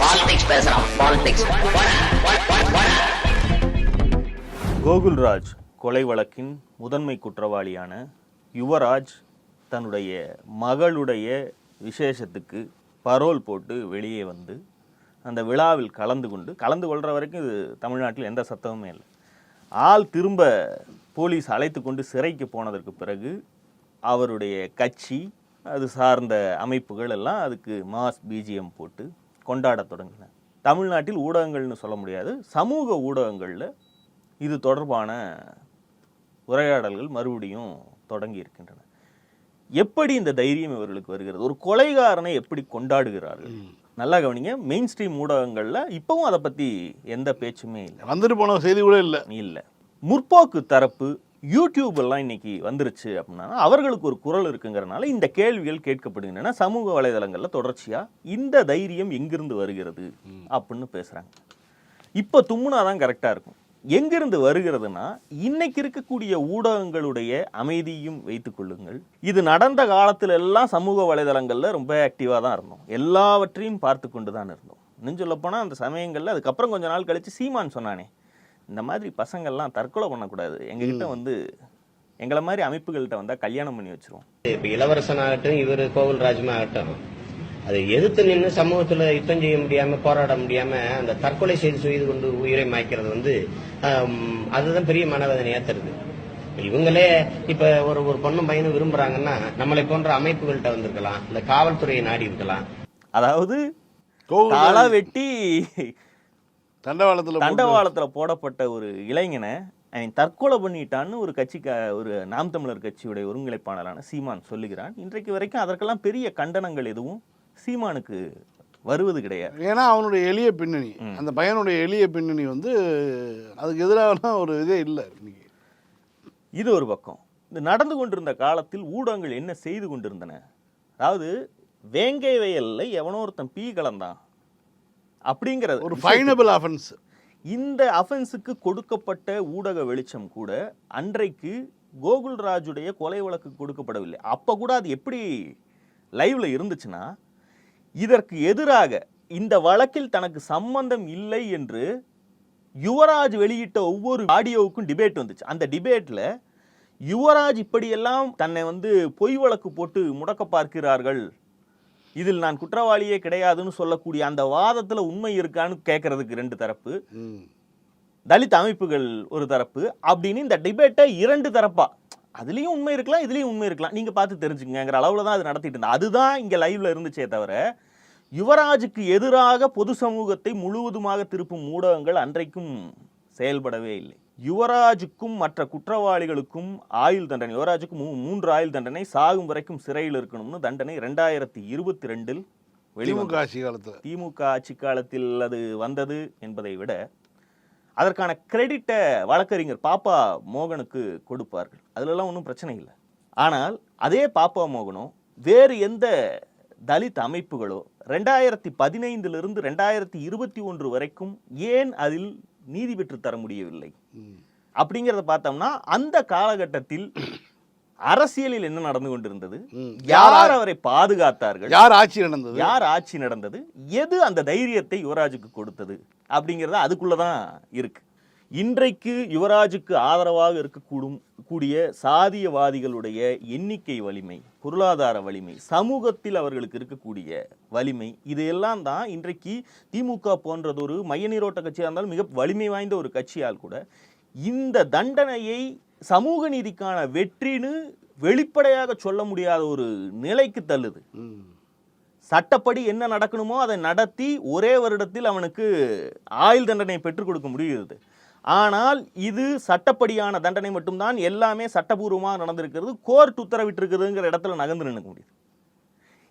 Politics பேசுறான் politics Gokulraj கொலை வழக்கின் முதன்மை குற்றவாளியான யுவராஜ் தன்னுடைய மகளுடைய விசேஷத்துக்கு பரோல் போட்டு வெளியே வந்து அந்த விழாவில் கலந்து கொண்டு கலந்து கொள்கிற வரைக்கும் இது தமிழ்நாட்டில் எந்த சத்தமுமே இல்லை. ஆள் திரும்ப போலீஸ் அழைத்து கொண்டு சிறைக்கு போனதற்கு பிறகு அவருடைய கட்சி அது சார்ந்த அமைப்புகள் எல்லாம் அதுக்கு மாஸ் பிஜிஎம் போட்டு கொண்டாடத் தொடங்கின. தமிழ்நாட்டில் ஊடகங்கள்னு சொல்ல முடியாது சமூக ஊடகங்களில் இது தொடர்பான உரையாடல்கள் மறுபடியும் தொடங்கி இருக்கின்றன. எப்படி இந்த தைரியம் இவர்களுக்கு வருகிறது? ஒரு கொலைகாரனை எப்படி கொண்டாடுகிறார்கள்? நல்லா கவனிங்க மெயின் ஸ்ட்ரீம் ஊடகங்கள்ல இப்பவும் அதை பத்தி எந்த பேச்சுமே இல்லை. வந்துட்டு போன செய்தி கூட இல்லை. இல்லை. முற்போக்கு தரப்பு யூடியூப் எல்லாம் இன்னைக்கு வந்துருச்சு அப்படின்னா அவர்களுக்கு ஒரு குரல் இருக்குங்கிறனால இந்த கேள்விகள் கேட்கப்படுகின்றன. சமூக வலைதளங்கள்ல தொடர்ச்சியா இந்த தைரியம் எங்கிருந்து வருகிறது அப்படின்னு பேசுறாங்க. இப்போ தும்முனாதான் கரெக்டா இருக்கும். எங்கிருந்து வருகிறதுனா இன்னைக்கு இருக்கக்கூடிய ஊடகங்களுடைய அமைதியும் வைத்துக் கொள்ளுங்கள். இது நடந்த காலத்துல எல்லாம் சமூக வலைதளங்கள்ல ரொம்ப ஆக்டிவா தான் இருந்தோம். எல்லாவற்றையும் பார்த்து கொண்டு தான் இருந்தோம். இன்னும் சொல்லப் போனா அந்த சமயங்கள்ல அதுக்கப்புறம் கொஞ்ச நாள் கழிச்சு சீமான் சொன்னானே இந்த மாதிரி பசங்கள்லாம் தற்கொலை பண்ணக்கூடாது. எங்ககிட்ட வந்து எங்களை மாதிரி அமைப்புகள்கிட்ட வந்தா கல்யாணம் பண்ணி வச்சிருவோம். இப்ப இளவரசன் ஆகட்டும் இவர் கோகுல்ராஜுமா ஆகட்டும் அதை எதிர்த்து நின்று சமூகத்துல யுத்தம் செய்ய முடியாம போராட முடியாம அந்த தற்கொலை செய்து செய்து கொண்டு உயிரை மாய்க்கிறது வந்து அதுதான் பெரிய மனவேதனையா தருது. இவங்களே இப்ப ஒரு ஒரு பொண்ணும் பையனும் விரும்புறாங்கன்னா நம்மளை போன்ற அமைப்புகள்கிட்ட வந்திருக்கலாம் இந்த காவல்துறையை நாடி இருக்கலாம். அதாவது கோவில் வெட்டி தண்டவாளத்தில் தண்டவாளத்துல போடப்பட்ட ஒரு இளைஞனை அவன் தற்கொலை பண்ணிட்டான்னு ஒரு கட்சி ஒரு நாம் தமிழர் கட்சியுடைய ஒருங்கிணைப்பாளரான சீமான் சொல்லுகிறான். இன்றைக்கு வரைக்கும் அதற்கெல்லாம் பெரிய கண்டனங்கள் எதுவும் சீமானுக்கு வருவது கிடையாது. ஏன்னா அவனுடைய எளிய பின்னணி அந்த பையனுடைய எளிய பின்னணி வந்து அதுக்கு எதிரான ஒரு இதே இல்லை இன்னைக்கு. இது ஒரு பக்கம். இந்த நடந்து கொண்டிருந்த காலத்தில் ஊடகங்கள் என்ன செய்து கொண்டிருந்தன? அதாவது வேங்கை வயல்ல எவனோ ஒருத்தன் பீ கலந்தான். அப்படிங்கிறது ஒரு ஃபைனபிள் அஃபென்ஸ் இந்த அஃபென்ஸுக்கு கொடுக்கப்பட்ட ஊடக வெளிச்சம் கூட அன்றைக்கு கோகுல்ராஜுடைய கொலை வழக்கு கொடுக்கப்படவில்லை. அப்ப கூட அது எப்படி லைவ்ல இருந்துச்சுன்னா இதற்கு எதிராக இந்த வழக்கில் தனக்கு சம்பந்தம் இல்லை என்று யுவராஜ் வெளியிட்ட ஒவ்வொரு ஆடியோவுக்கும் டிபேட் வந்துச்சு. அந்த டிபேட்ல யுவராஜ் இப்படியெல்லாம் தன்னை வந்து பொய் வழக்கு போட்டு முடக்க பார்க்கிறார்கள் இதில் நான் குற்றவாளியே கிடையாதுன்னு சொல்லக்கூடிய அந்த வாதத்துல உண்மை இருக்கான்னு கேட்கறதுக்கு ரெண்டு தரப்பு. தலித் அமைப்புகள் ஒரு தரப்பு. அப்படின்னு இந்த டிபேட்டை இரண்டு தரப்பா. அதுலயும் உண்மை இருக்கலாம் இதுலயும் உண்மை இருக்கலாம். நீங்க பார்த்து தெரிஞ்சுக்கங்கிற அளவுல தான் அது நடத்திட்டு இருந்தா அதுதான் இங்க லைவ்ல இருந்துச்சே தவிர யுவராஜுக்கு எதிராக பொது சமூகத்தை முழுவதுமாக திருப்பும் ஊடகங்கள் அன்றைக்கும் செயல்படவே இல்லை. யுவராஜுக்கும் மற்ற குற்றவாளிகளுக்கும் ஆயுள் தண்டனை யுவராஜுக்கு மூ- மூன்று ஆயுள் தண்டனை சாகும் வரைக்கும் சிறையில் இருக்கணும்னு தண்டனை ரெண்டாயிரத்தி இருபத்தி ரெண்டில் திமுக ஆட்சி காலத்தில். திமுக ஆட்சி காலத்தில் அது வந்தது என்பதை விட அதற்கான கிரெடிட்டை வழக்கறிஞர் பாப்பா மோகனுக்கு கொடுப்பார்கள். அதுலலாம் ஒன்றும் பிரச்சனை இல்லை. ஆனால் அதே பாப்பா மோகனும் வேறு எந்த தலித் அமைப்புகளோ ரெண்டாயிரத்தி பதினைந்திலிருந்து ரெண்டாயிரத்தி இருபத்தி ஒன்று வரைக்கும் ஏன் அதில் நீதி பெற்று தர முடியவில்லை. அப்படிங்கிறத பார்த்தோம்னா அந்த காலகட்டத்தில் அரசியலில் என்ன நடந்து கொண்டிருந்தது. யார் அவரை பாதுகாத்தார்கள்? யார் ஆட்சி நடந்தது? யார் ஆட்சி நடந்தது? எது அந்த தைரியத்தை யுவராஜுக்கு கொடுத்தது? அப்படிங்கிறது அதுக்குள்ளதான் இருக்கு. இன்றைக்கு யுவராஜுக்கு ஆதரவாக இருக்கக்கூடும் கூடிய சாதியவாதிகளுடைய எண்ணிக்கை வலிமை பொருளாதார வலிமை சமூகத்தில் அவர்களுக்கு இருக்கக்கூடிய வலிமை இதையெல்லாம் தான் இன்றைக்கு திமுக போன்றதொரு மைய நீரோட்ட கட்சியாக இருந்தாலும் மிக வலிமை வாய்ந்த ஒரு கட்சியால் கூட இந்த தண்டனையை சமூக நீதிக்கான வெற்றின்னு வெளிப்படையாக சொல்ல முடியாத ஒரு நிலைக்கு தள்ளுது. சட்டப்படி என்ன நடக்கணுமோ அதை நடத்தி ஒரே வருடத்தில் அவனுக்கு ஆயுள் தண்டனை பெற்றுக் கொடுக்க முடிகிறது. ஆனால் இது சட்டப்படியான தண்டனை மட்டும்தான் எல்லாமே சட்டபூர்வமாக நடந்திருக்கிறது கோர்ட் உத்தரவிட்டிருக்கிறதுங்கிற இடத்துல நகர்ந்து நினைக்க முடியுது.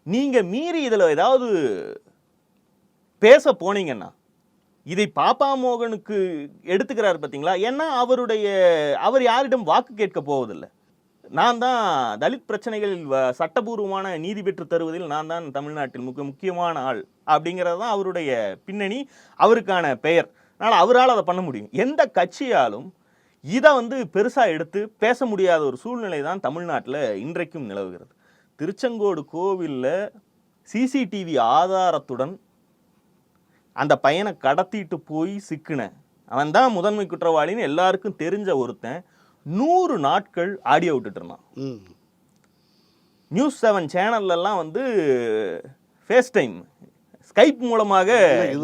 நீங்கள் மீறி இதில் ஏதாவது பேச போனீங்கன்னா இதை பாப்பா மோகனுக்கு எடுத்துக்கிறார் பார்த்தீங்களா ஏன்னா அவருடைய அவர் யாரிடம் வாக்கு கேட்க போவதில்லை. நான் தான் தலித் பிரச்சனைகளில் வ- சட்டபூர்வமான நீதி பெற்று தருவதில் நான் தான் தமிழ்நாட்டில் முக்கிய முக்கியமான ஆள் அப்படிங்கிறது தான் அவருடைய பின்னணி அவருக்கான பெயர். அதனால் அவரால் அதை பண்ண முடியும். எந்த கட்சியாலும் இதை வந்து பெருசாக எடுத்து பேச முடியாத ஒரு சூழ்நிலை தான் தமிழ்நாட்டில் இன்றைக்கும் நிலவுகிறது. திருச்செங்கோடு கோவிலில் சிசிடிவி ஆதாரத்துடன் அந்த பையனை கடத்திட்டு போய் சிக்கின. அவன் தான் முதன்மை குற்றவாளின்னு எல்லாருக்கும் தெரிஞ்ச ஒருத்தன் நூறு நாட்கள் ஆடியோ விட்டுட்டு இருந்தான். நியூஸ் செவன் சேனல்லாம் வந்து ஃபேஸ் டைம் ஸ்கைப் மூலமாக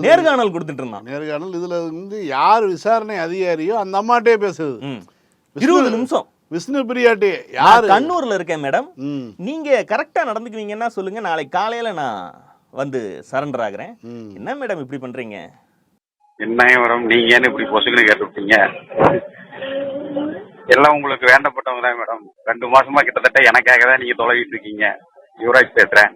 நேர்காணல் கொடுத்துட்டு இருந்தான். நேர்காணல் இதுல வந்து யார் விசாரணை அதிகாரியோ அந்த அம்மாட்டே பேசுது. இருபது நிமிஷம். விஷ்ணு பிரியாட்டி யாரு? கண்ணூர்ல இருக்கேன் மேடம் நீங்க கரெக்டா நடந்துக்குவீங்கன்னா சொல்லுங்க நாளைக்கு காலையில நான் வந்து சரண்டர் ஆகுறேன். என்ன மேடம் இப்படி பண்றீங்க? என்ன மேடம் நீங்க ஏன்னு இப்படி பொசுக்குன்னு கேட்டுவிட்டீங்க? எல்லாம் உங்களுக்கு வேண்டப்பட்டவங்க தான் மேடம் ரெண்டு மாசமா கிட்டத்தட்ட எனக்காக தான் நீங்க தொலைவிட்டு இருக்கீங்க. யுவராஜ் பேசுறேன்.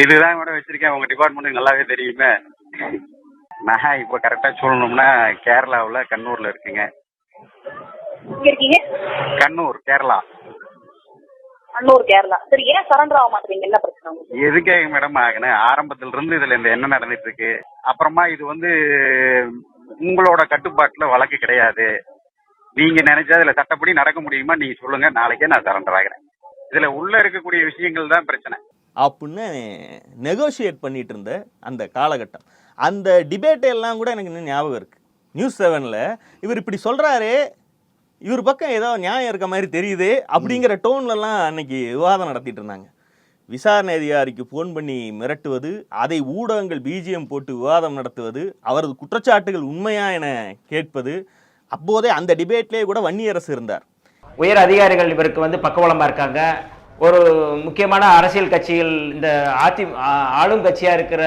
இதுதான் மேடம் வச்சிருக்கேன். உங்க டிபார்ட்மெண்ட்டுக்கு நல்லாவே தெரியுமே. நான் இப்ப கரெக்டா சொல்லணும்னா கேரளாவுல கண்ணூர்ல இருக்குங்க. கண்ணூர் கேரளா. அன்னூர் கேரளா. சரி ஏன் சரண்டர் ஆக மாட்டீங்க என்ன பிரச்சனை உங்களுக்கு? எதுக்காக மேடம் ஆகுனேன் ஆரம்பத்துல இருந்து இதுல இந்த என்ன நடந்துட்டு இருக்கு அப்புறமா இது வந்து உங்களோட கட்டுப்பாட்டுல வழக்கு கிடையாது. நீங்க நினைச்சா இதுல சட்டப்படி நடக்க முடியுமா? நீங்க சொல்லுங்க. நாளைக்கே நான் சரண்டர் ஆகிறேன். இதுல உள்ள இருக்கக்கூடிய விஷயங்கள் தான் பிரச்சனை. அப்படின்னு நெகோஷியேட் பண்ணிட்டு இருந்த அந்த காலகட்டம். அந்த டிபேட் எல்லாம் கூட எனக்கு இன்னும் ஞாபகம் இருக்கு. நியூஸ் செவனில் இவர் இப்படி சொல்றாரு இவர் பக்கம் ஏதோ நியாயம் இருக்க மாதிரி தெரியுது அப்படிங்கிற டோன்லலாம் அன்னைக்கு விவாதம் நடத்திட்டு இருந்தாங்க. விசாரணை அதிகாரிக்கு ஃபோன் பண்ணி மிரட்டுவது அதை ஊடகங்கள் பிஜிஎம் போட்டு விவாதம் நடத்துவது அவரது குற்றச்சாட்டுகள் உண்மையா என கேட்பது அப்போதே அந்த டிபேட்லேயே கூட வன்னியரசு இருந்தார். உயர் அதிகாரிகள் இவருக்கு வந்து பக்கபலமா இருக்காங்க. ஒரு முக்கியமான அரசியல் கட்சிகள் இந்த அதி ஆளும் கட்சியா இருக்கிற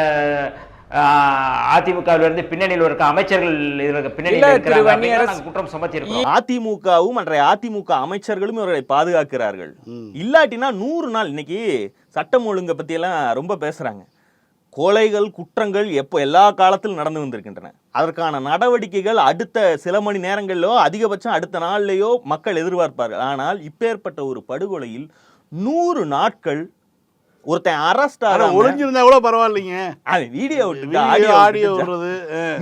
அதிமுகவில் இருந்து பின்னணியில் இருக்க அமைச்சர்கள் பின்னணியில் குற்றம் சுமத்தியிருக்கோம் அதிமுகவும் அன்றைய அதிமுக அமைச்சர்களும் இவர்களை பாதுகாக்கிறார்கள். இல்லாட்டினா நூறு நாள் இன்னைக்கு சட்டம் ஒழுங்கை பத்தி எல்லாம் ரொம்ப பேசுறாங்க. கொலைகள் குற்றங்கள் எப்போ எல்லா காலத்திலும் நடந்து வந்திருக்கின்றன. அதற்கான நடவடிக்கைகள் அடுத்த சில மணி நேரங்களிலோ அதிகபட்சம் அடுத்த நாள்லயோ மக்கள் எதிர்பார்ப்பார்கள். ஆனால் இப்பேற்பட்ட ஒரு படுகொலையில் நூறு நாட்கள் ஒருத்தன் அரெஸ்ட் ஆக ஒளிஞ்சிருந்தா கூட பரவாயில்லைங்க. வீடியோ விட்டு வீடியோ ஆடியோ ஆடியோ.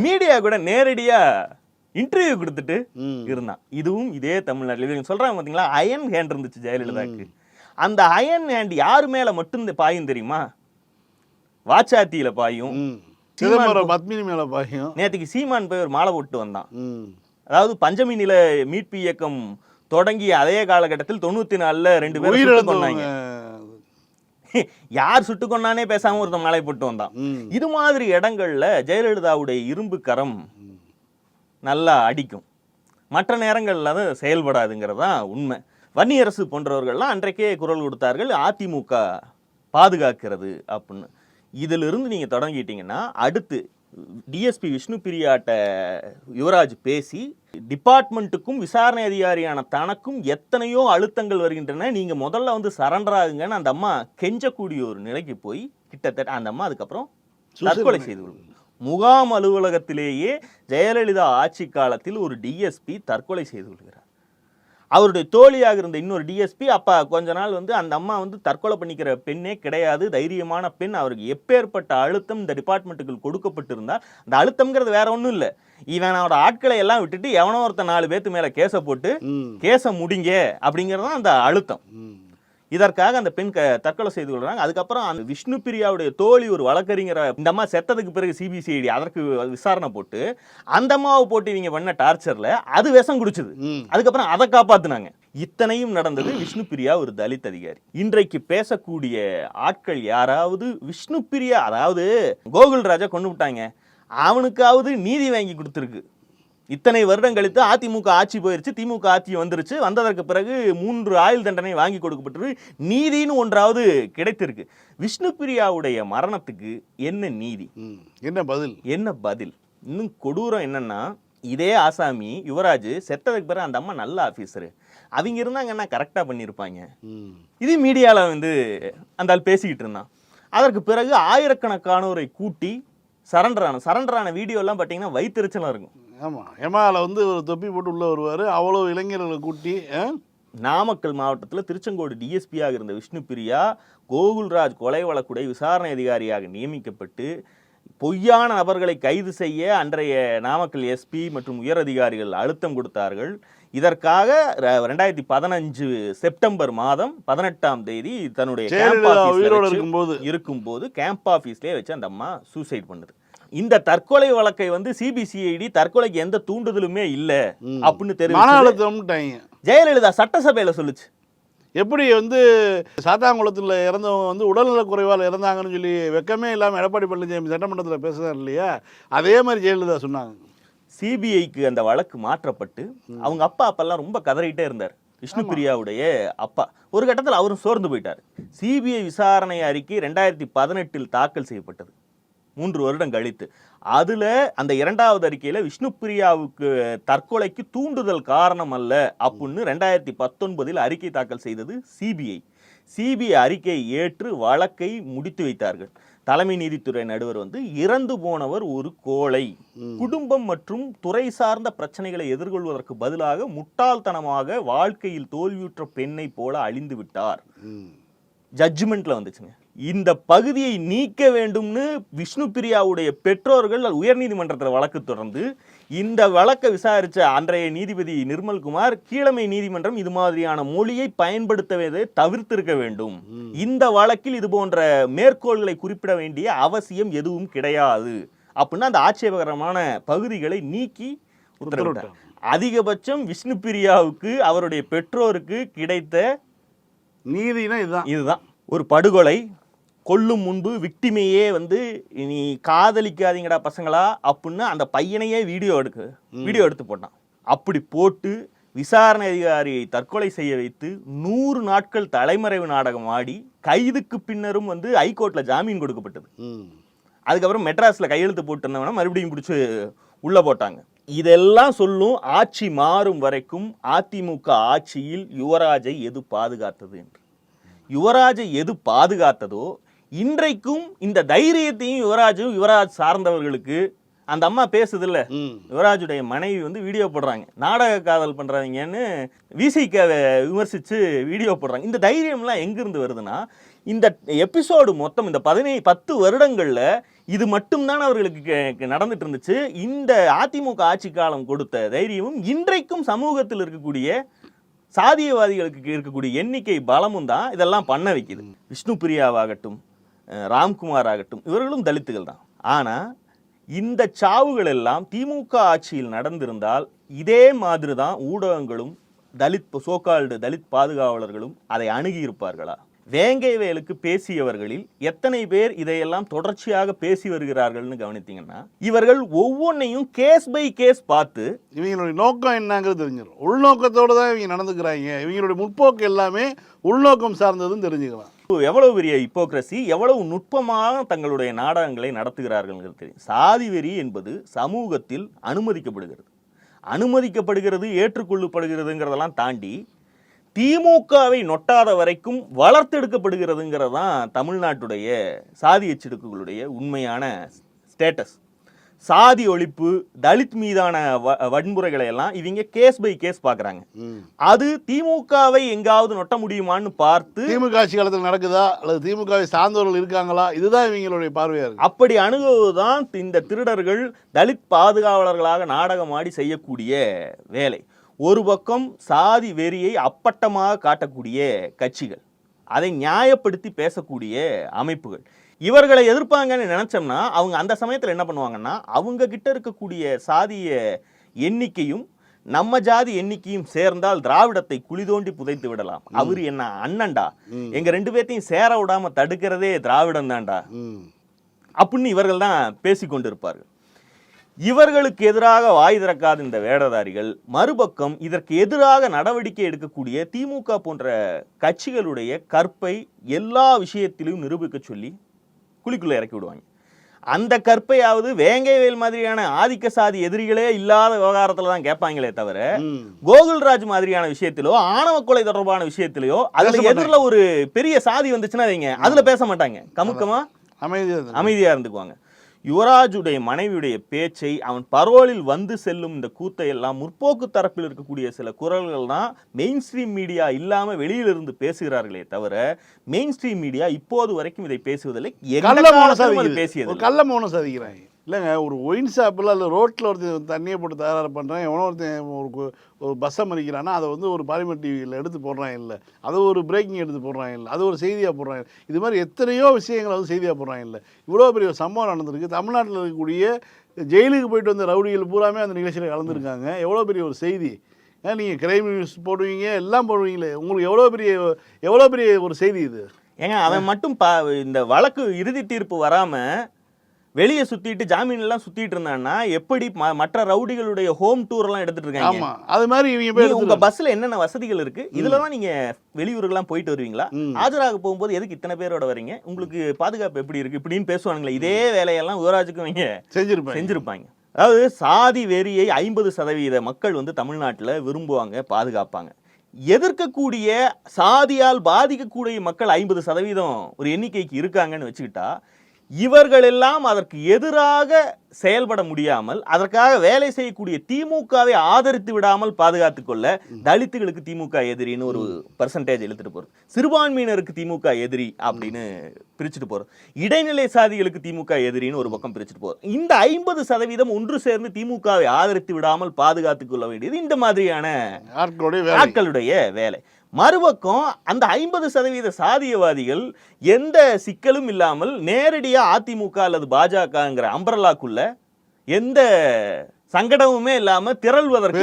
மீடியா கூட நேரடியா இன்டர்வியூ கொடுத்துட்டு. இருந்தான். இதுவும் இதே தமிழ்நாட்டில். சொல்றாங்க பாத்தீங்களா? அயன் ஹேண்ட் இருந்துச்சு ஜெயலலிதாக்கு. அந்த அயன் ஹேண்ட் யாரு மேல மட்டும் பாயும் தெரியுமா? வாச்சாத்தியில பாயும். சிதம்பரம் பத்மினி மேல பாயும். நேத்துக்கு சீமான் போய் ஒரு மாலை போட்டு வந்தான். அதாவது பஞ்சமி நில மீட்பு இயக்கம் தொடங்கிய அதே காலகட்டத்தில் தொண்ணூத்தி நாலுல ரெண்டு பேரும் கொன்னாங்க. யார் சுட்டு கொண்டானே பேசாம ஒருத்தன் மாலை போட்டு வந்தான். இது மாதிரி இடங்கள்ல ஜெயலலிதாவுடைய இரும்பு கரம் நல்லா அடிக்கும். மற்ற நேரங்களில் அது செயல்படாதுங்கிறது தான் உண்மை. வன்னியரசு போன்றவர்கள்லாம் அன்றைக்கே குரல் கொடுத்தார்கள் அதிமுக பாதுகாக்கிறது அப்படின்னு. இதிலிருந்து நீங்கள் தொடங்கிட்டீங்கன்னா அடுத்து டிஎஸ்பி விஷ்ணு பிரியாட்ட யுவராஜ் பேசி டிபார்ட்மெண்ட்டுக்கும் விசாரணை அதிகாரியான தனக்கும் எத்தனையோ அழுத்தங்கள் வருகின்றன. நீங்க முதல்ல வந்து சரண்டர் ஆகுங்கன்னு அந்த அம்மா கெஞ்சக்கூடிய ஒரு நிலைக்கு போய் கிட்டத்தட்ட அந்த அம்மா அதுக்கப்புறம் தற்கொலை செய்து கொள்ளும். முகாம் அலுவலகத்திலேயே ஜெயலலிதா ஆட்சி காலத்தில் ஒரு டிஎஸ்பி தற்கொலை செய்து கொள்கிறார். அவருடைய தோழியாக இருந்த இன்னொரு டிஎஸ்பி அப்ப கொஞ்ச நாள் வந்து அந்த அம்மா வந்து தற்கொலை பண்ணிக்கிற பெண்ணே கிடையாது தைரியமான பெண் அவருக்கு எப்பேற்பட்ட அழுத்தம் இந்த டிபார்ட்மெண்ட்டுக்கு கொடுக்கப்பட்டிருந்தால் அந்த அழுத்தம்ங்கிறது வேற ஒன்றும் இல்லை இவனோட ஆட்களை எல்லாம் விட்டுட்டு எவனோ ஒருத்தன் நாலு பேத்து மேல கேஸை போட்டு. கேஸை முடிங்க அப்படிங்கிறது தான் அந்த அழுத்தம். இதற்காக அந்த பெண் தற்கொலை செய்து கொள்றாங்க. அதுக்கப்புறம் அந்த விஷ்ணு பிரியாவுடைய தோழி ஒரு வழக்கறிஞரை இந்த அம்மா செத்ததுக்கு பிறகு சிபிசிஐடி அதற்கு விசாரணை போட்டு அந்த அம்மாவை போட்டு இவங்க பண்ண டார்ச்சர்ல அது விஷம் குடிச்சது. அதுக்கப்புறம் அதை காப்பாத்துனாங்க. இத்தனையும் நடந்தது விஷ்ணு பிரியா ஒரு தலித் அதிகாரி. இன்றைக்கு பேசக்கூடிய ஆட்கள் யாராவது விஷ்ணு பிரியா அதாவது கோகுல் ராஜா கொண்டு விட்டாங்க. அவனுக்காவது நீதி வாங்கி கொடுத்துருக்கு. இத்தனை வருடம் கழித்து அதிமுக ஆட்சி போயிருச்சு திமுக ஆட்சி வந்துருச்சு. வந்ததற்கு பிறகு மூன்று ஆயுள் தண்டனை வாங்கி கொடுக்கப்பட்டது. நீதின்னு ஒன்றாவது கிடைத்திருக்கு. விஷ்ணு பிரியாவுடைய மரணத்துக்கு என்ன நீதி. என்ன பதில்? என்ன பதில்? இன்னும் கொடூரம் என்னன்னா இதே ஆசாமி யுவராஜ் செத்ததுக்கு பிறகு அந்த அம்மா நல்ல ஆஃபீஸரு அவங்க இருந்தாங்கன்னா கரெக்டாக பண்ணியிருப்பாங்க. இது மீடியாவில் வந்து அந்த ஆள் பேசிக்கிட்டு இருந்தான். அதற்கு பிறகு ஆயிரக்கணக்கானோரை கூட்டி சரண்டர் ஆன சரண்டர் ஆன வீடியோலாம் பார்த்தீங்கன்னா வயிற்றுச்சலாக இருக்கும். ஆமா ஏமால வந்து ஒரு தொப்பி போட்டு உள்ள வருவாரு. அவ்வளோ இளைஞர்களை கூட்டி? நாமக்கல் மாவட்டத்தில் திருச்செங்கோடு டிஎஸ்பியாக இருந்த விஷ்ணு பிரியா கோகுல்ராஜ் கொலை வழக்குடைய விசாரணை அதிகாரியாக நியமிக்கப்பட்டு பொய்யான நபர்களை கைது செய்ய அன்றைய நாமக்கல் எஸ்பி மற்றும் உயர் அதிகாரிகள் அழுத்தம் கொடுத்தார்கள். இதற்காக ரெண்டாயிரத்தி பதினஞ்சு செப்டம்பர் மாதம் பதினெட்டாம் தேதி தன்னுடைய வச்சு- இருக்கும்போது. இருக்கும்போது கேம்ப் ஆஃபீஸ்லேயே வச்சு அந்த அம்மா சூசைட் பண்ணுது. இந்த தற்கொலை வழக்கை வந்து சிபிசிஐடி தற்கொலைக்கு எந்த தூண்டுதலுமே இல்ல. அப்படின்னு அழுத்தம்ட்டாங்க ஜெயலலிதா சட்டசபையில சொல்லுச்சு. எப்படி வந்து சாத்தாங்குளத்தில் இறந்தவங்க வந்து உடல்நலக் குறைவால் இறந்தாங்கன்னு சொல்லி வெக்கமே இல்லாமல் எடப்பாடி பழனிசாமி சட்டமன்றத்தில் பேசுகிறார் இல்லையா? அதே மாதிரி ஜெயலலிதா சொன்னாங்க. சிபிஐக்கு அந்த வழக்கு மாற்றப்பட்டு அவங்க அப்பா அப்பெல்லாம் ரொம்ப கதறிட்டே இருந்தார். விஷ்ணு பிரியாவுடைய அப்பா. ஒரு கட்டத்தில் அவரும் சோர்ந்து போயிட்டார். சிபிஐ விசாரணை அறிக்கை ரெண்டாயிரத்தி பதினெட்டில் தாக்கல் செய்யப்பட்டது. மூன்று வருடம் கழித்து. அதுல அந்த இரண்டாவது அறிக்கையில விஷ்ணு பிரியாவுக்கு தற்கொலைக்கு தூண்டுதல் காரணம் அல்ல அப்படின்னு ரெண்டாயிரத்தி பத்தொன்பதில் அறிக்கை தாக்கல் செய்தது சிபிஐ. சிபிஐ அறிக்கையை ஏற்று வழக்கை முடித்து வைத்தார்கள். தலைமை நீதித்துறை நடுவர் வந்து இறந்து போனவர் ஒரு கோழை. குடும்பம் மற்றும் துறை சார்ந்த பிரச்சனைகளை எதிர்கொள்வதற்கு பதிலாக முட்டாள்தனமாக வாழ்க்கையில் தோல்வியுற்ற பெண்ணை போல அழிந்து விட்டார். ஜட்ஜ்மெண்ட்ல வந்துச்சுங்க. இந்த பகுதியை நீக்க வேண்டும்னு விஷ்ணு பிரியாவுடைய பெற்றோர்கள் உயர்நீதிமன்றத்தில் வழக்கு தொடர்ந்து இந்த வழக்கை விசாரிச்ச அன்றைய நீதிபதி நிர்மல்குமார் கீழமை நீதிமன்றம் இது மாதிரியான மொழியை பயன்படுத்தவே தவிர்த்திருக்க வேண்டும். இந்த வழக்கில் இது போன்ற மேற்கோள்களை குறிப்பிட வேண்டிய அவசியம் எதுவும் கிடையாது. அப்படின்னு அந்த ஆட்சேபகரமான பகுதிகளை நீக்கி உத்தரவிட்டார். அதிகபட்சம் விஷ்ணு பிரியாவுக்கு அவருடைய பெற்றோருக்கு கிடைத்த நீதினா இதுதான். இதுதான். ஒரு படுகொலை கொல்லும் முன்பு விக்டிமையே வந்து நீ காதலிக்காதீங்கடா பசங்களா அப்படின்னு அந்த பையனையே வீடியோ எடுக்க வீடியோ எடுத்து போட்டான். அப்படி போட்டு விசாரணை அதிகாரியை தற்கொலை செய்ய வைத்து நூறு நாட்கள் தலைமறைவு நாடகம் ஆடி கைதுக்கு பின்னரும் வந்து ஹைகோர்ட்ல ஜாமீன் கொடுக்கப்பட்டது. அதுக்கப்புறம் மெட்ராஸ்ல கையெழுத்து போட்டிருந்தவன மறுபடியும் பிடிச்சி உள்ள போட்டாங்க. இதெல்லாம் சொல்லும் ஆட்சி மாறும் வரைக்கும் அதிமுக ஆட்சியில் யுவராஜை எது பாதுகாத்தது என்று. யுவராஜை எது பாதுகாத்ததோ இன்றைக்கும் இந்த தைரியத்தையும் யுவராஜும் யுவராஜ் சார்ந்தவர்களுக்கு அந்த அம்மா பேசுதுல்ல. யுவராஜுடைய மனைவி வந்து வீடியோ போடுறாங்க. நாடக காதல் பண்றாங்கன்னு விசிக விமர்சிச்சு வீடியோ போடுறாங்க. இந்த தைரியம்லாம் எங்கிருந்து வருதுன்னா இந்த எபிசோடு மொத்தம் இந்த பதினேழு பத்து வருடங்கள்ல இது மட்டும்தான் அவர்களுக்கு நடந்துட்டு இருந்துச்சு. இந்த அதிமுக ஆட்சி காலம் கொடுத்த தைரியமும் இன்றைக்கும் சமூகத்தில் இருக்கக்கூடிய சாதியவாதிகளுக்கு இருக்கக்கூடிய எண்ணிக்கை பலமும் தான் இதெல்லாம் பண்ண வைக்குது. விஷ்ணு பிரியாவாகட்டும் ராம்குமார் ஆகட்டும் இவர்களும் தலித்துகள் தான். ஆனால் இந்த சாவுகள் எல்லாம் திமுக ஆட்சியில் நடந்திருந்தால் இதே மாதிரி தான் ஊடகங்களும் தலித் சோகால்டு தலித் பாதுகாவலர்களும் அதை அணுகியிருப்பார்களா? வேங்கை வேலுக்கு பேசியவர்களில் எத்தனை பேர் இதையெல்லாம் தொடர்ச்சியாக பேசி வருகிறார்கள்னு கவனித்தீங்கன்னா இவர்கள் ஒவ்வொன்றையும் கேஸ் பை கேஸ் பார்த்து இவங்களுடைய நோக்கம் என்னங்கிறது தெரிஞ்சிடும். உள்நோக்கத்தோடு தான் இவங்க நடந்துக்கிறாங்க. இவங்களுடைய முற்போக்கு எல்லாமே உள்நோக்கம் சார்ந்ததுன்னு தெரிஞ்சுக்கலாம். எவ்வளவு பெரிய ஹிப்போக்ரஸி எவ்வளவு நுட்பமாக தங்களுடைய நாடகங்களை நடத்துகிறார்கள் தெரியும். சாதி வெறி என்பது சமூகத்தில் அனுமதிக்கப்படுகிறது. அனுமதிக்கப்படுகிறது ஏற்றுக்கொள்ளப்படுகிறதுங்கிறதெல்லாம் தாண்டி திமுகவை நொட்டாத வரைக்கும் வளர்த்தெடுக்கப்படுகிறதுங்கிறது தான் தமிழ்நாட்டுடைய சாதி எச்செடுக்குகளுடைய உண்மையான ஸ்டேட்டஸ் சாதி ஒழிப்பு தலித் மீதான வன்முறைகளை எல்லாம் இவங்க கேஸ் பை கேஸ் பார்க்குறாங்க. ம். அது திமுகவை எங்காவது நொட்ட முடியுமான்னு பார்த்து திமுக ஆட்சி காலத்தில் நடக்குதா? அல்லது திமுகவை சார்ந்தவர்கள் இருக்காங்களா? இதுதான் இவங்களுடைய பார்வையா இருக்கு. அப்படி அணுகுவதுதான் இந்த திருடர்கள் தலித் பாதுகாவலர்களாக நாடகமாடி செய்யக்கூடிய வேலை. ஒரு பக்கம் சாதி வெறியை அப்பட்டமாக காட்டக்கூடிய கட்சிகள் அதை நியாயப்படுத்தி பேசக்கூடிய அமைப்புகள். இவர்களை எதிர்ப்பாங்கன்னு நினைச்சோம்னா அவங்க அந்த சமயத்தில் என்ன பண்ணுவாங்கன்னா அவங்க கிட்ட இருக்கக்கூடிய சாதிய எண்ணிக்கையும் நம்ம ஜாதி எண்ணிக்கையும் சேர்ந்தால் திராவிடத்தை குழி தோண்டி புதைத்து விடலாம். அவர் என்ன அண்ணன்டா? எங்க ரெண்டு பேர்த்தையும் சேர விடாம தடுக்கிறதே திராவிடம் தான்டா. அப்படின்னு இவர்கள் தான் பேசிக்கொண்டிருப்பார்கள் இவர்களுக்கு எதிராக வாய் திறக்காத இந்த வேடதாரிகள் மறுபக்கம் இதற்கு எதிராக நடவடிக்கை எடுக்கக்கூடிய திமுக போன்ற கட்சிகளுடைய கற்பை எல்லா விஷயத்திலும் நிரூபிக்க சொல்லி குழிக்குள்ள இறக்கி விடுவாங்க. அந்த கற்பையாவது வேங்கைவேல் மாதிரியான ஆதிக்க சாதி எதிரிகளே இல்லாத விவகாரத்துல தான் கேட்பாங்களே தவிர. கோகுல்ராஜ் மாதிரியான விஷயத்திலோ ஆணவ கொலை தொடர்பான விஷயத்திலோ அதுல எதிரில் ஒரு பெரிய சாதி வந்துச்சுன்னா வைங்க அதுல பேச மாட்டாங்க. கமுக்கமா அமைதியா. அமைதியா இருந்துக்குவாங்க. யுவராஜுடைய மனைவியுடைய பேச்சை அவன் பரோலில் வந்து செல்லும் இந்த கூத்தை எல்லாம் முற்போக்கு தரப்பில் இருக்கக்கூடிய சில குரல்கள் தான் மெயின் ஸ்ட்ரீம் மீடியா இல்லாம வெளியில இருந்து பேசுகிறார்களே தவிர மெயின் ஸ்ட்ரீம் மீடியா இப்போது வரைக்கும் இதை பேசுவதில்லை. பேசியது கள்ள மௌனம் சாதிக்கிறாங்க இல்லைங்க ஒரு ஒயின் ஷாப்பில் இல்லை ரோட்டில் ஒருத்தன் தண்ணியை போட்டு தயாராக பண்ணுறான் எவனோ ஒருத்தன் ஒரு ஒரு பஸ்ஸை மறிக்கிறான்னா அதை வந்து ஒரு பாலிமர் டிவியில் எடுத்து போடுறான் இல்லை. அது ஒரு பிரேக்கிங் எடுத்து போடுறான் இல்லை. அது ஒரு செய்தியாக போடுறாங்க இது மாதிரி எத்தனையோ விஷயங்களை வந்து செய்தியாக போடுறான் இல்லை. இவ்வளோ பெரிய சம்பவம் நடந்திருக்கு. தமிழ்நாட்டில் இருக்கக்கூடிய ஜெயிலுக்கு போயிட்டு வந்த ரவுடிகள் பூராமே அந்த நிகழ்ச்சியில் கலந்துருக்காங்க. எவ்வளோ பெரிய ஒரு செய்தி. ஏன் நீங்கள் கிரைம் நியூஸ் போடுவீங்க எல்லாம் போடுவீங்களே. உங்களுக்கு எவ்வளோ பெரிய எவ்வளோ பெரிய ஒரு செய்தி இது? ஏங்க அவன் மட்டும் பா இந்த வழக்கு இறுதி தீர்ப்பு வராமல் வெளியே சுத்திட்டு ஜாமீன் எல்லாம் சுத்திட்டு இருந்தான்னா எப்படி மற்ற ரவுடிகளுடைய ஹோம் டூர் எல்லாம் எடுத்துட்டு இருக்காங்க? அது மாதிரி இவங்க உங்க பஸ்ல என்னென்ன வசதிகள் இருக்கு? இதுல தான் நீங்க வெளியூருக்கெல்லாம் போயிட்டு வருவீங்களா. ஆஜராக போகும்போது எதுக்கு இத்தனை பேரோட வரீங்க? உங்களுக்கு பாதுகாப்பு எப்படி இருக்கு? இப்படின்னு பேசுவானுங்களே. இதே வேலையெல்லாம் யுவராஜுக்கும் இவங்க செஞ்சிருப்பாங்க. அதாவது சாதி வெறியை ஐம்பது சதவீத மக்கள் வந்து தமிழ்நாட்டுல விரும்புவாங்க பாதுகாப்பாங்க. எதிர்க்கக்கூடிய சாதியால் பாதிக்கக்கூடிய மக்கள் ஐம்பது சதவீதம் ஒரு எண்ணிக்கைக்கு இருக்காங்கன்னு வச்சுக்கிட்டா இவர்களெல்லாம் அதற்கு எதிராக செயல்பட முடியாமல் அதற்காக வேலை செய்யக்கூடிய திமுகவை ஆதரித்து விடாமல் பாதுகாத்துக் கொள்ள தலித்துகளுக்கு திமுக எதிரின்னு ஒரு பர்சன்டேஜ் இழுத்துட்டு போறது. சிறுபான்மையினருக்கு திமுக எதிரி அப்படின்னு பிரிச்சுட்டு போறது. இடைநிலை சாதிகளுக்கு திமுக எதிரின்னு ஒரு பக்கம் பிரிச்சுட்டு போறது. இந்த ஐம்பது சதவீதம் ஒன்று சேர்ந்து திமுகவை ஆதரித்து விடாமல் பாதுகாத்துக் கொள்ள வேண்டியது இந்த மாதிரியான ஆட்களுடைய வேலை. மறுபக்கம் அந்த ஐம்பது சதவீத சாதியவாதிகள் எந்த சிக்கலும் இல்லாமல் நேரடியா அதிமுக அல்லது பாஜகங்கிற அம்பரலாக்குள்ள எந்த சங்கடமுமே இல்லாம திரள்வதற்கு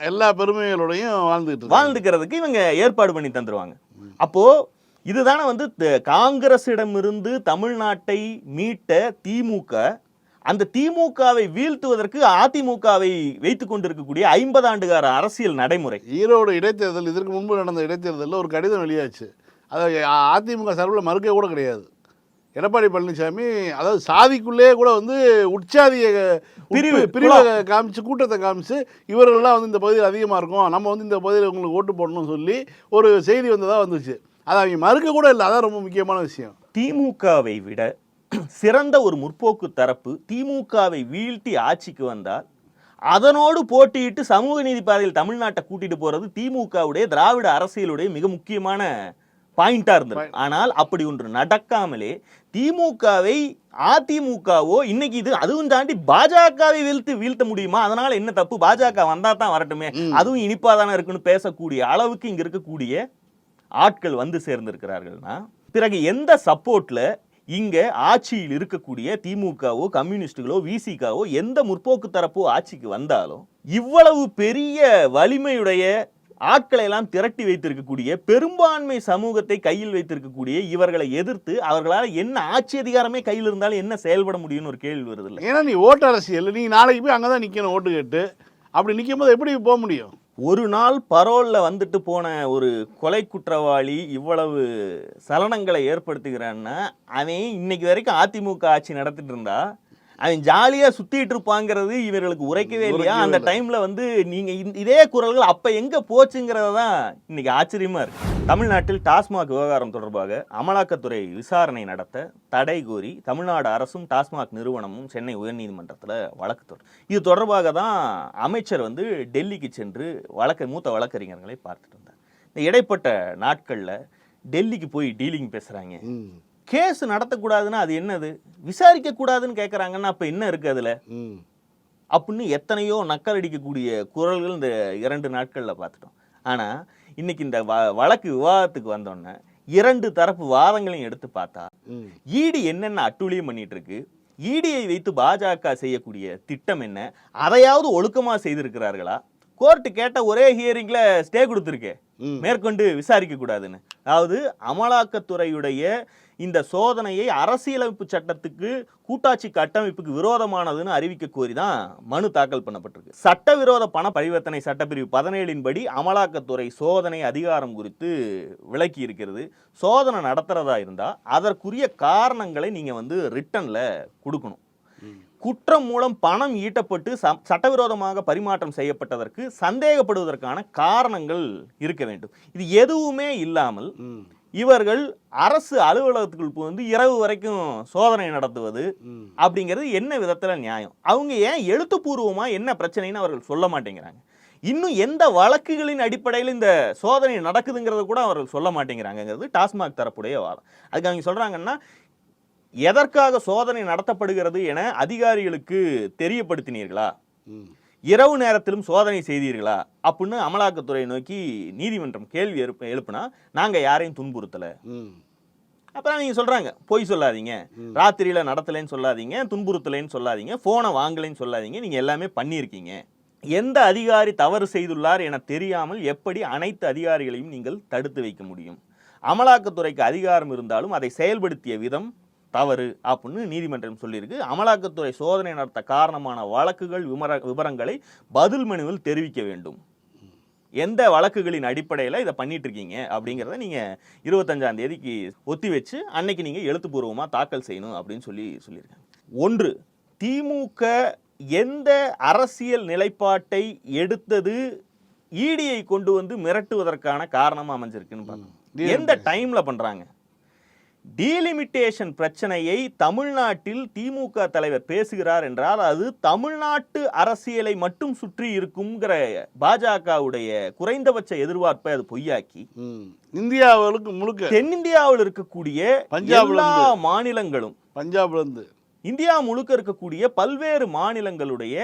எல்லா பெருமைகளோடையும் வாழ்ந்துட்டு. வாழ்ந்துக்கிறதுக்கு இவங்க ஏற்பாடு பண்ணி தந்துருவாங்க. அப்போ இதுதானே வந்து த- காங்கிரசிடமிருந்து தமிழ்நாட்டை மீட்ட திமுக அந்த திமுகவை வீழ்த்துவதற்கு அதிமுகவை வைத்துக் கொண்டிருக்கக்கூடிய ஐம்பது ஆண்டுகார அரசியல் நடைமுறை. ஈரோடு இடைத்தேர்தல் இதற்கு முன்பு நடந்த இடைத்தேர்தலில் ஒரு கடிதம் வெளியாச்சு. அதை அதிமுக சார்பில் மறுக்க கூட கிடையாது. எடப்பாடி பழனிசாமி அதாவது சாதிக்குள்ளேயே கூட வந்து உட்சாதிய பிரிவு, பிரிவு பிரிவை காமிச்சு கூட்டத்தை காமிச்சு இவர்கள்லாம் வந்து இந்த பகுதியில் அதிகமாக இருக்கும். நம்ம வந்து இந்த பகுதியில் உங்களுக்கு ஓட்டு போடணும்னு சொல்லி ஒரு செய்தி வந்ததாக வந்துச்சு. அதை அவங்க மறுக்க கூட இல்லை. அதான் ரொம்ப முக்கியமான விஷயம். திமுகவை விட சிறந்த ஒரு முற்போக்கு தரப்பு திமுகவை வீழ்த்தி ஆட்சிக்கு வந்தால் அதனோடு போட்டியிட்டு சமூக நீதி பாதையில் தமிழ்நாட்டை கூட்டிட்டு போறது திமுகவுடைய திராவிட அரசியலுடைய மிக முக்கியமான பாயிண்டா இருந்தது. ஆனால் அப்படி ஒன்று நடக்காமலே திமுகவை அதிமுகவோ இன்னைக்கு இது அதுவும் தாண்டி பாஜகவை வீழ்த்து வீழ்த்த முடியுமா? அதனால என்ன தப்பு? பாஜக வந்தா தான் வரட்டுமே. அதுவும் இனிப்பாதானே இருக்குன்னு பேசக்கூடிய அளவுக்கு இங்க இருக்கக்கூடிய ஆட்கள் வந்து சேர்ந்திருக்கிறார்கள்னா பிறகு எந்த சப்போர்ட்ல இங்க ஆட்சியில் இருக்கக்கூடிய திமுகவோ கம்யூனிஸ்டுகளோ விசிகாவோ எந்த முற்போக்கு தரப்போ ஆட்சிக்கு வந்தாலும் இவ்வளவு பெரிய வலிமையுடைய ஆட்களை எல்லாம் திரட்டி வைத்திருக்கக்கூடிய பெரும்பான்மை சமூகத்தை கையில் வைத்திருக்கக்கூடிய இவர்களை எதிர்த்து அவர்களால் என்ன ஆட்சி அதிகாரமே கையில் இருந்தாலும் என்ன செயல்பட முடியும்னு ஒரு கேள்வி வருது இல்ல? ஏன்னா நீ ஓட்டு அரசியல் நீ நாளைக்கு போய் அங்கே தான் நிற்கணும் ஓட்டு கேட்டு. அப்படி நிற்கும் போது எப்படி போக முடியும்? ஒரு நாள் பரோல்ல வந்துட்டு போன ஒரு கொலை குற்றவாளி இவ்வளவு சலனங்களை ஏற்படுத்துகிறான்னா அவன் இன்னைக்கு வரைக்கும் அதிமுக ஆட்சி நடத்திட்டு இருந்தா அவன் ஜாலியா சுத்திட்டு இருப்பாங்கிறது இவர்களுக்கு உரைக்கவே இல்லையா? அந்த. டைம்ல வந்து நீங்க இந்த- இதே குரல்கள் அப்ப எங்க போச்சுங்கிறத தான் இன்னைக்கு ஆச்சரியமா இருக்கு. தமிழ்நாட்டில் டாஸ்மாக் விவகாரம் தொடர்பாக அமலாக்கத்துறை விசாரணை நடத்த தடை கோரி தமிழ்நாடு அரசும் டாஸ்மாக் நிறுவனமும் சென்னை உயர்நீதிமன்றத்தில் வழக்கு தொடர் இது தொடர்பாக தான் அமைச்சர் வந்து டெல்லிக்கு சென்று வழக்க மூத்த வழக்கறிஞர்களை பார்த்துட்டு வந்தார். இந்த இடைப்பட்ட நாட்கள்ல டெல்லிக்கு போய் டீலிங் பேசுறாங்க. ம். கேஸ் நடத்தக்கூடாதுன்னா அது என்னது? விசாரிக்க கூடாதுன்னு கேட்குறாங்கன்னா அப்ப என்ன இருக்கு அதுல? அப்படின்னு எத்தனையோ நக்கல் அடிக்கக்கூடிய குரல்கள் இந்த இரண்டு நாட்கள்ல பார்த்துட்டோம் ஆனா இன்னைக்கு இந்த வ- வழக்கு விவாதத்துக்கு வந்தோடனே இரண்டு தரப்பு வாதங்களையும் எடுத்து பார்த்தா ஈடி என்னென்ன அட்டூழியம் பண்ணிட்டு இருக்கு ஈடியை வைத்து பாஜக செய்யக்கூடிய திட்டம் என்ன? அதையாவது ஒழுக்கமா செய்திருக்கிறார்களா? கோர்ட்டு கேட்ட ஒரே ஹியரிங்ல ஸ்டே கொடுத்துருக்கே. மேற்கொண்டு விசாரிக்க கூடாதுன்னு அதாவது அமலாக்கத்துறையுடைய இந்த சோதனையை அரசியலமைப்பு சட்டத்துக்கு கூட்டாட்சி கட்டமைப்புக்கு விரோதமானதுன்னு அறிவிக்க கோரி தான் மனு தாக்கல் பண்ணப்பட்டிருக்கு. சட்டவிரோத பண பரிவர்த்தனை சட்டப்பிரிவு பதினேழின் படி அமலாக்கத்துறை சோதனை அதிகாரம் குறித்து விளக்கி இருக்கிறது. சோதனை நடத்துறதா இருந்தா அதற்குரிய காரணங்களை நீங்க வந்து ரிட்டன்ல கொடுக்கணும். குற்றம் மூலம் பணம் ஈட்டப்பட்டு ச- சட்டவிரோதமாக பரிமாற்றம் செய்யப்பட்டதற்கு சந்தேகப்படுவதற்கான காரணங்கள் இருக்க வேண்டும். இது எதுவுமே இல்லாமல் இவர்கள் அரசு அலுவலகத்துக்குள் புகுந்து இரவு வரைக்கும் சோதனை நடத்துவது அப்படிங்கிறது என்ன விதத்துல நியாயம்? அவங்க ஏன் எழுத்துப்பூர்வமா என்ன பிரச்சனைன்னு அவர்கள் சொல்ல மாட்டேங்கிறாங்க. இன்னும் எந்த வழக்குகளின் அடிப்படையில் இந்த சோதனை நடக்குதுங்கிறத கூட அவர்கள் சொல்ல மாட்டேங்கிறாங்கங்கிறது டாஸ்மாக் தரப்புடைய வாதம். அதுக்கு அவங்க சொல்றாங்கன்னா எதற்காக சோதனை நடத்தப்படுகிறது என அதிகாரிகளுக்கு தெரியப்படுத்தினீர்களா. இரவு நேரத்திலும் சோதனை செய்தீர்களா? அப்படின்னு அமலாக்கத்துறை நோக்கி நீதிமன்றம் கேள்வி எழுப்ப எழுப்புனா நாங்க யாரையும் துன்புறுத்தல. அப்புறம் நீங்க சொல்றாங்க பொய் சொல்லாதீங்க. ராத்திரியில நடத்தலைன்னு சொல்லாதீங்க துன்புறுத்தலைன்னு சொல்லாதீங்க போனை வாங்கலைன்னு சொல்லாதீங்க நீங்க எல்லாமே பண்ணியிருக்கீங்க. எந்த அதிகாரி தவறு செய்துள்ளார் என தெரியாமல் எப்படி அனைத்து அதிகாரிகளையும் நீங்கள் தடுத்து வைக்க முடியும்? அமலாக்கத்துறைக்கு அதிகாரம் இருந்தாலும் அதை செயல்படுத்திய விதம் தவறு அப்படின்னு நீதிமன்றம் சொல்லியிருக்கு. அமலாக்கத்துறை சோதனை நடத்த காரணமான வழக்குகள் விமர விவரங்களை பதில் மனுவில் தெரிவிக்க வேண்டும். எந்த வழக்குகளின் அடிப்படையில் இதை பண்ணிட்டு இருக்கீங்க அப்படிங்கிறத நீங்கள் இருபத்தஞ்சாம் தேதிக்கு ஒத்தி வச்சு அன்னைக்கு நீங்கள் எழுத்துப்பூர்வமாக தாக்கல் செய்யணும் அப்படின்னு சொல்லி சொல்லியிருக்காங்க. ஒன்று திமுக எந்த அரசியல் நிலைப்பாட்டை எடுத்தது ஈடியை கொண்டு வந்து மிரட்டுவதற்கான காரணமா அமைஞ்சிருக்குன்னு பார்க்கணும் எந்த டைம்ல பண்றாங்க? டீலிமிட்டேஷன் பிரச்சனையை தமிழ்நாட்டில் திமுக தலைவர் பேசுகிறார் என்றால் அது தமிழ்நாட்டு அரசியலை மட்டும் சுற்றி இருக்குங்கிற பாஜகவுடைய குறைந்தபட்ச எதிர்பார்ப்பை அது பொய்யாக்கி ம். இந்தியாவுக்கு முழுக்க தென்னிந்தியாவில் இருக்கக்கூடிய எல்லா மாநிலங்களும் பஞ்சாப்ல இருந்து இந்தியா முழுக்க இருக்கக்கூடிய பல்வேறு மாநிலங்களுடைய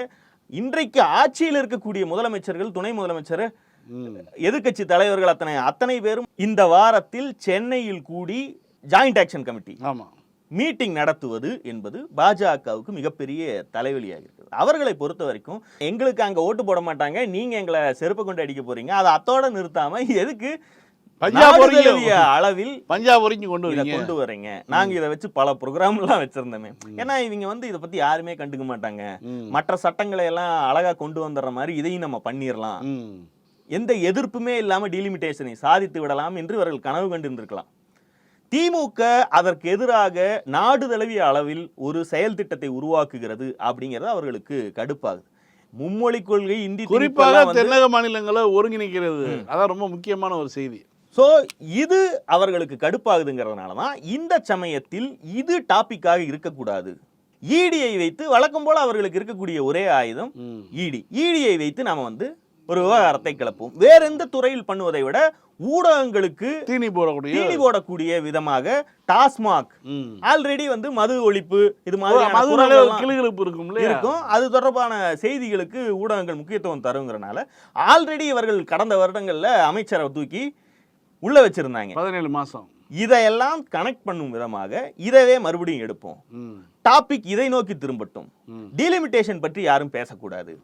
இன்றைக்கு ஆட்சியில் இருக்கக்கூடிய முதலமைச்சர்கள் துணை முதலமைச்சர் ம். எதிர்க்கட்சி தலைவர்கள் அத்தனை அத்தனை பேரும் இந்த வாரத்தில் சென்னையில் கூடி ஜாயிண்ட் ஆக்ஷன் கமிட்டி ஆமா. மீட்டிங் நடத்துவது என்பது பாஜகவுக்கு மிகப்பெரிய தலைவலியாக இருக்குது அவர்களை பொறுத்த வரைக்கும் எங்களுக்கு அங்க ஓட்டு போட மாட்டாங்க நீங்க எங்களை செருப்பு கொண்டு அடிக்க போறீங்க அதை அத்தோட நிறுத்தாம எதுக்கு பஞ்சாப் அளவில் பஞ்சாப் வரைக்கும் கொண்டு இதை வரீங்க. கொண்டு வரீங்க. நாங்க இதை வச்சு பல ப்ரோக்ராம் எல்லாம் வச்சிருந்தோமே. ஏன்னா இவங்க வந்து இதை பத்தி யாருமே கண்டுக்க மாட்டாங்க. மற்ற சட்டங்களை எல்லாம் அழகா கொண்டு வந்துடுற மாதிரி இதையும் நம்ம பண்ணிடலாம். எந்த எதிர்ப்புமே இல்லாம டீலிமிட்டேஷனை சாதித்து விடலாம் என்று இவர்கள் கனவு கண்டிருந்திருக்கலாம். திமுக அதற்கு எதிராக நாடு தழுவிய அளவில் ஒரு செயல் திட்டத்தை உருவாக்குகிறது அப்படிங்கிறது அவர்களுக்கு கடுப்பாகுது. மும்மொழி கொள்கை இந்தி குறிப்பாக தென்னக மாநிலங்களை ஒருங்கிணைக்கிறது. அதான் ரொம்ப முக்கியமான ஒரு செய்தி. சோ இது அவர்களுக்கு கடுப்பாகுதுங்கிறதுனால தான் இந்த சமயத்தில் இது டாபிக்காக இருக்கக்கூடாது. ஈடியை வைத்து வழக்கம் போல அவர்களுக்கு இருக்கக்கூடிய ஒரே ஆயுதம். ஈடி ஈடியை வைத்து நாம வந்து ஒரு விவகாரத்தை கிளப்போம். வேற எந்த துறையில் பண்ணுவதை விட ஊடகங்களுக்கு தீனி போடக்கூடிய தீனி போடக்கூடிய விதமாக டாஸ்மாக். ஆல்ரெடி வந்து மது ஒழிப்பு இது மாதிரி கிளுகிழுப்பு இருக்கும் இருக்கும். அது தொடர்பான செய்திகளுக்கு ஊடகங்கள் முக்கியத்துவம் தருங்கிறனால ஆல்ரெடி இவர்கள் கடந்த வருடங்கள்ல அமைச்சரை தூக்கி உள்ள வச்சிருந்தாங்க. பதினேழு மாசம். இதையெல்லாம் கனெக்ட் பண்ணும் விதமாக இதவே மறுபடியும் எடுப்போம். டாபிக் இதை நோக்கி திரும்பட்டும். டீலிமிட்டேஷன் பற்றி யாரும் பேசக்கூடாது.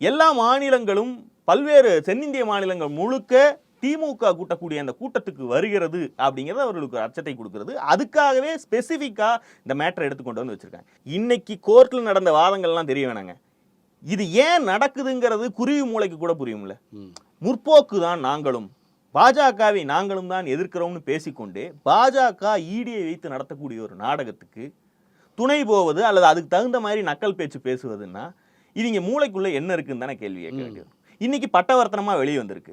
எல்லா மாநிலங்களும் பல்வேறு தென்னிந்திய மாநிலங்கள் முழுக்க திமுக கூட்டக்கூடிய அந்த கூட்டத்துக்கு வருகிறது அப்படிங்கிறது அவர்களுக்கு ஒரு அச்சத்தை கொடுக்கிறது. அதுக்காகவே ஸ்பெசிஃபிக்கா இந்த மேட்டரை எடுத்து கொண்டு வந்து வச்சிருக்காங்க. இன்னைக்கு கோர்ட்ல நடந்த வாதங்கள்லாம் தெரிய வேணாங்க. இது ஏன் நடக்குதுங்கிறது குருவி மூளைக்கு கூட புரியும்ல. முற்போக்கு தான் நாங்களும். பாஜகவை நாங்களும் தான் எதிர்க்கிறோம்னு பேசிக்கொண்டே பாஜக ஈடியை வைத்து நடத்தக்கூடிய ஒரு நாடகத்துக்கு துணை போவது அல்லது அதுக்கு தகுந்த மாதிரி நக்கல் பேச்சு பேசுவதுன்னா இவங்க மூளைக்குள்ள என்ன இருக்குன்னு தானே கேள்வி கேட்க வேண்டியது இன்னைக்கு பட்டவர்த்தனமா வெளியே வந்திருக்கு.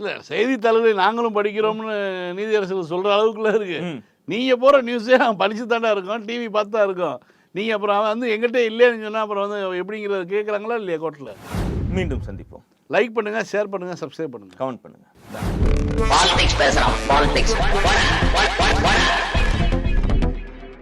இல்ல செய்தித்தாள்களை நாங்களும் படிக்கிறோம்னு நீதியரசர்கள் சொல்ற அளவுக்குள்ள இருக்கு. ம். நீங்க போற நியூஸே அவன் படிச்சு தாண்டா இருக்கோம் டிவி பார்த்து தான் இருக்கோம். நீங்க அப்புறம் அவன் வந்து எங்கிட்ட இல்லைன்னு சொன்னா அப்புறம் வந்து எப்படிங்கிறத கேட்குறாங்களா இல்லையா கோர்ட்டில் மீண்டும் சந்திப்போம். லைக் பண்ணுங்க ஷேர் பண்ணுங்க சப்ஸ்கிரைப் பண்ணுங்க. கமெண்ட் பண்ணுங்க. பாலிடிக்ஸ் பேசுறான் பாலிடிக்ஸ்